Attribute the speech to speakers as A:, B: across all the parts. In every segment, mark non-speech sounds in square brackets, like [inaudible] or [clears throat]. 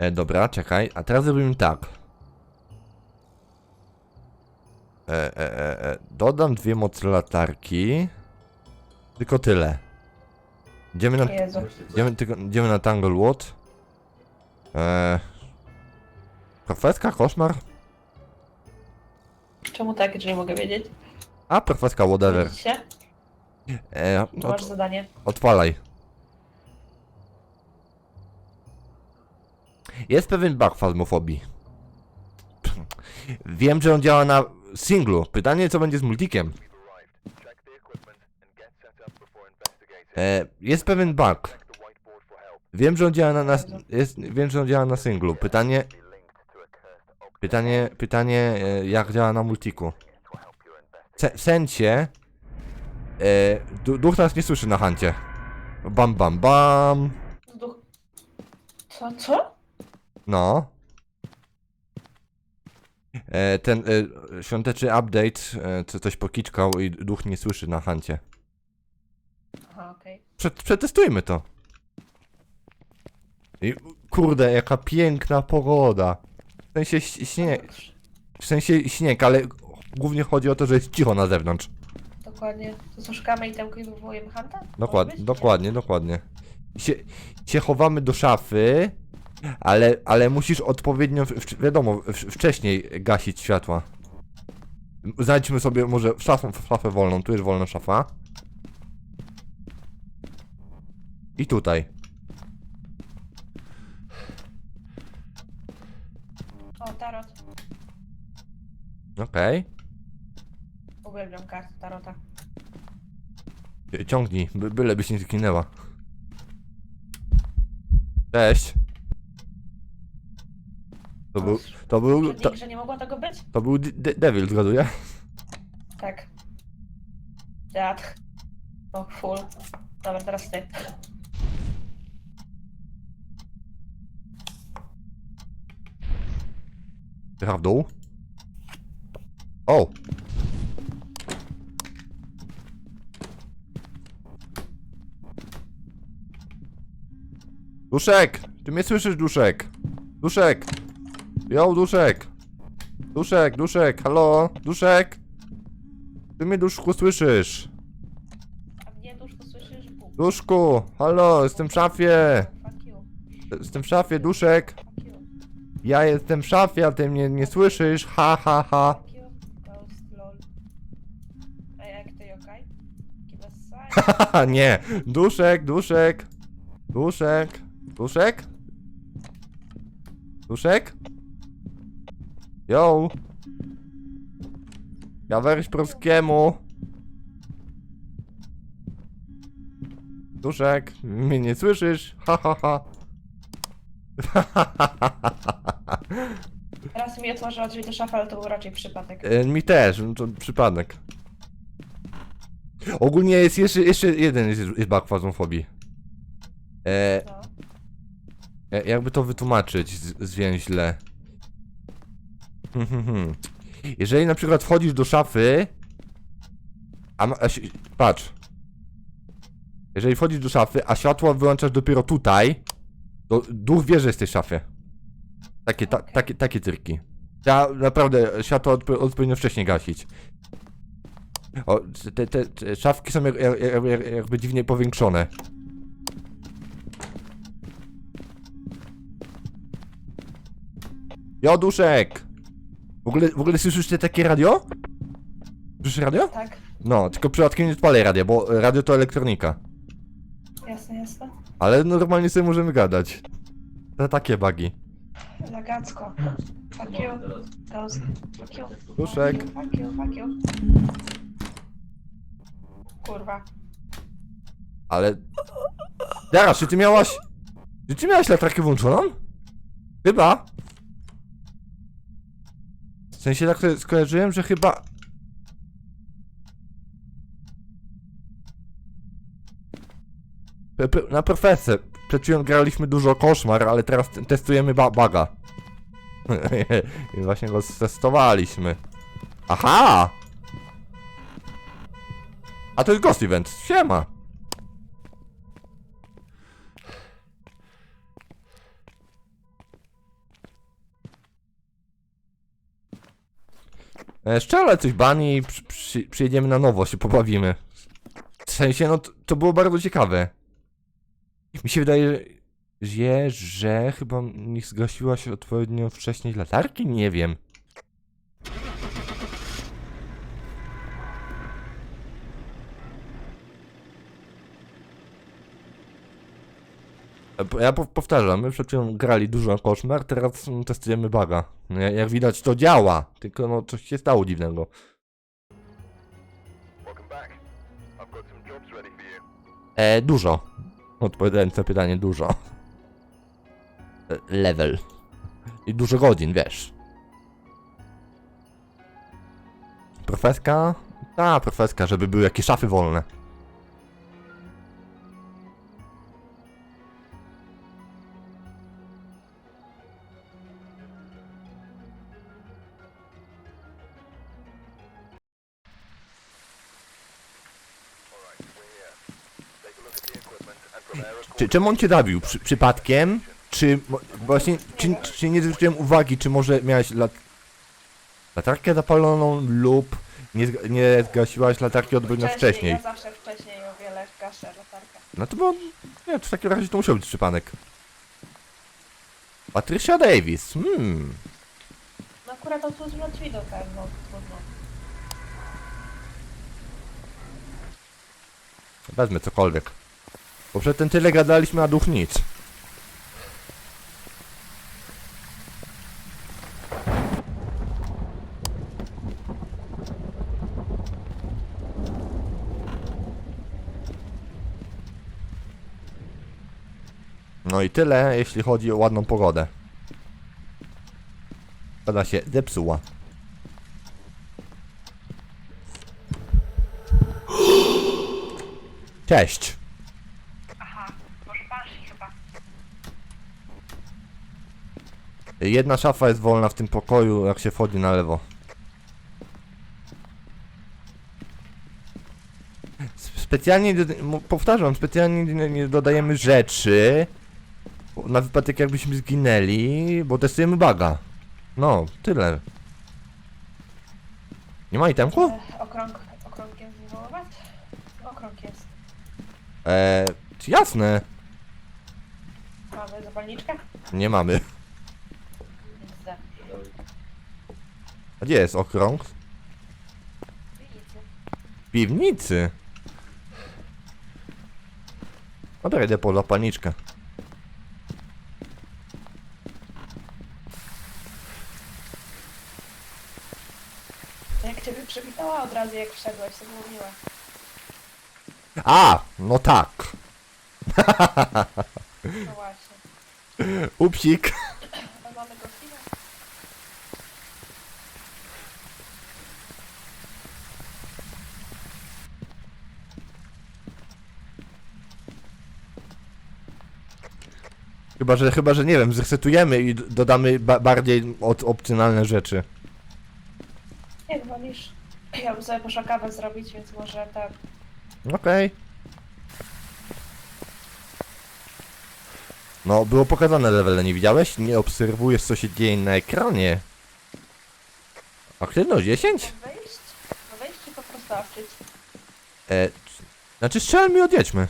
A: E, dobra, czekaj. A teraz zrobimy tak. E, e, e, e. Dodam dwie mocy latarki. Tylko tyle. Idziemy na,
B: Jezu.
A: idziemy, tylko, idziemy na Tanglewood. E, profeska, koszmar?
B: Czemu tak, jeżeli mogę wiedzieć?
A: A, profeska, whatever.
B: Widzicie?
A: E,
B: Tu
A: no,
B: masz zadanie.
A: Odpalaj. Jest pewien bug fazmofobii. Wiem, że on działa na singlu. Pytanie, co będzie z multikiem. E, jest pewien bug. Wiem, że on działa na, na jest, wiem, że on działa na singlu. Pytanie, pytanie, pytanie, e, jak działa na multiku. W sensie, e, du- duch nas nie słyszy na hancie. Bam, bam, bam.
B: Duch. Co, co?
A: No. E, ten e, świąteczny update, e, co coś pokiczkał i duch nie słyszy na hancie.
B: Aha, okej.
A: Prze przetestujmy to. I, kurde, jaka piękna pogoda. W sensie ś- śnieg, w sensie śnieg, ale głównie chodzi o to, że jest cicho na zewnątrz.
B: Dokładnie. To co, szukamy i i wywołujemy Może być?
A: dokładnie, dokładnie. Się, się chowamy do szafy, ale, ale musisz odpowiednio, w, wiadomo, w, wcześniej gasić światła. Znajdźmy sobie może szafę, szafę wolną, tu jest wolna szafa. I tutaj.
B: O, tarot.
A: Okej.
B: Uwielbiam kartę tarota.
A: Ciągnij, by, byle byś nie zginęła. Cześć. To był, to był, to,
B: że nie mogło tego być?
A: to był de- de- Devil, zgaduję?
B: Tak. Teatr. O, full. Dobra, teraz ty.
A: Chyba w dół. O! Duszek! Ty mnie słyszysz, Duszek? Duszek! Jo, Duszek! Duszek, Duszek, halo? Duszek! Ty mnie, Duszku, słyszysz?
B: A mnie duszko słyszysz? Bum.
A: Duszku, halo, jestem w szafie!
B: Fuck you.
A: Jestem w szafie, Duszek!
B: Fuck you.
A: Ja jestem w szafie, a ty mnie nie słyszysz, ha, ha, ha!
B: Fuck you. Ghost, lol. A jak ty, okej? Give us sign.
A: Haha, nie! Duszek, duszek! Duszek! Duszek? Duszek? Yo! Gaweryś Prowskiemu! Duszek, mnie nie słyszysz? Ha ha ha! [laughs]
B: Teraz mi otworzyła drzwi do szafy, ale to był raczej przypadek.
A: E, Mi też, no to przypadek. Ogólnie jest jeszcze, jeszcze jeden jest, jest bug fazmofobii. E,
B: No.
A: Ja- Jakby to wytłumaczyć z- zwięźle. Hmm, hmm, hmm. Jeżeli na przykład wchodzisz do szafy, a, a patrz. Jeżeli wchodzisz do szafy, a światło wyłączasz dopiero tutaj, to duch wie, że jesteś w szafie. Takie, ta,
B: Okej.
A: takie, takie cyrki. Ja naprawdę światło odp- odpowiednio wcześniej gasić. O, te, te, te szafki są jak, jak, jak, jak, jakby dziwnie powiększone. Jo, duszek! W ogóle, w ogóle słyszysz te takie radio? Słyszysz radio?
B: Tak,
A: No, tylko przypadkiem nie odpalaj radia, bo radio to elektronika.
B: jasne, jasne.
A: Ale normalnie sobie możemy gadać. To takie bugi.
B: Zagacko. Fuck you. Ghost. Fuck you.
A: Duszek.
B: Fuck you, fuck you. Kurwa.
A: Ale... Zaraz, czy ty miałaś... Czy ty miałaś latarkę włączoną? Chyba. W sensie tak sobie skojarzyłem, że chyba... Na profesję. Przed chwilą graliśmy dużo koszmar, ale teraz testujemy ba baga. [laughs] I właśnie go testowaliśmy. Aha! A to jest Ghost Event. Siema. E, Szczerze coś bani i przy, przy, przyjedziemy na nowo, się pobawimy. W sensie, no to, to było bardzo ciekawe. Mi się wydaje, że, że chyba nie zgasiła się odpowiednio wcześniej latarki? Nie wiem. Ja po- powtarzam, my przed chwilą grali dużo koszmar, teraz mm, testujemy baga. No, jak- widać to działa, tylko no coś się stało dziwnego. E, dużo. Odpowiadając na pytanie, dużo. E, level. I dużo godzin, wiesz. Profeska? Ta, profeska, żeby były jakieś szafy wolne. Czy, czemu on cię dawił? Przy, przypadkiem? Czy mo- właśnie, czy, czy nie zwróciłem uwagi, czy może miałeś lat... latarkę zapaloną lub nie, zga- nie zgasiłaś latarki odpowiednio wcześniej?
B: Ja zawsze wcześniej o wiele gaszę latarkę.
A: No to bo, nie, to w takim razie to musiał być przypadek. Patricia Davis, hmm.
B: No akurat otwórzmy drzwi do pewno, trudno.
A: Wezmę cokolwiek. Bo przed tym tyle gadaliśmy, a duch nic. No i tyle, jeśli chodzi o ładną pogodę. Pogoda się zepsuła. [gasps] Cześć.
B: Aha, może pan chyba.
A: Jedna szafa jest wolna w tym pokoju, jak się wchodzi na lewo. Specjalnie, powtarzam, specjalnie nie, nie dodajemy rzeczy na wypadek jakbyśmy zginęli, bo testujemy baga. No, tyle. Nie ma itemku?
B: E, okrąg, okrągiem wywoływać? Okrąg jest.
A: Eee, jasne.
B: Mamy zapalniczkę?
A: Nie mamy.
B: Nic da.
A: A gdzie jest okrąg? W piwnicy. Dobra, idę po zapalniczkę.
B: Jak ciebie przywitała od razu jak wszedłeś, to było miłe.
A: A, no tak.
B: No właśnie.
A: Upsik.
B: A mamy go chwilę?
A: Chyba, że, chyba, że nie wiem, zresetujemy i d- dodamy ba bardziej od opcjonalne rzeczy.
B: Jak wolisz? [clears throat] Ja bym sobie poszła kawę zrobić, więc może tak.
A: Okej. No, było pokazane levele, nie widziałeś? Nie obserwujesz, co się dzieje na ekranie. Aktywność 10?
B: Wejść? No wejść czy po prostu awczyć?
A: E, c- znaczy strzel mi odjedźmy.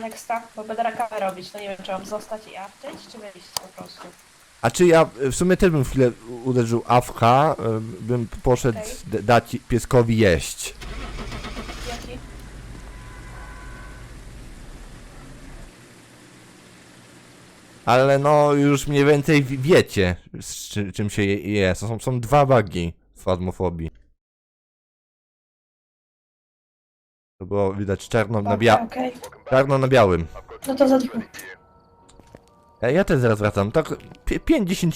B: Nexta, bo będę kawę robić, to nie wiem czy mam zostać i awczyć, czy wyjść po prostu.
A: A czy ja w sumie też bym chwilę uderzył awka, bym poszedł
B: Okej.
A: d- dać pieskowi jeść.
B: Jaki?
A: Ale no, już mniej więcej wi- wiecie, z czy, czym się je, je. Są, są dwa bugi w fazmofobii. To było widać czarno na, bia
B: Okej,
A: czarno na białym.
B: no to za dwóch.
A: Ja, ja też zaraz wracam, tak 5-10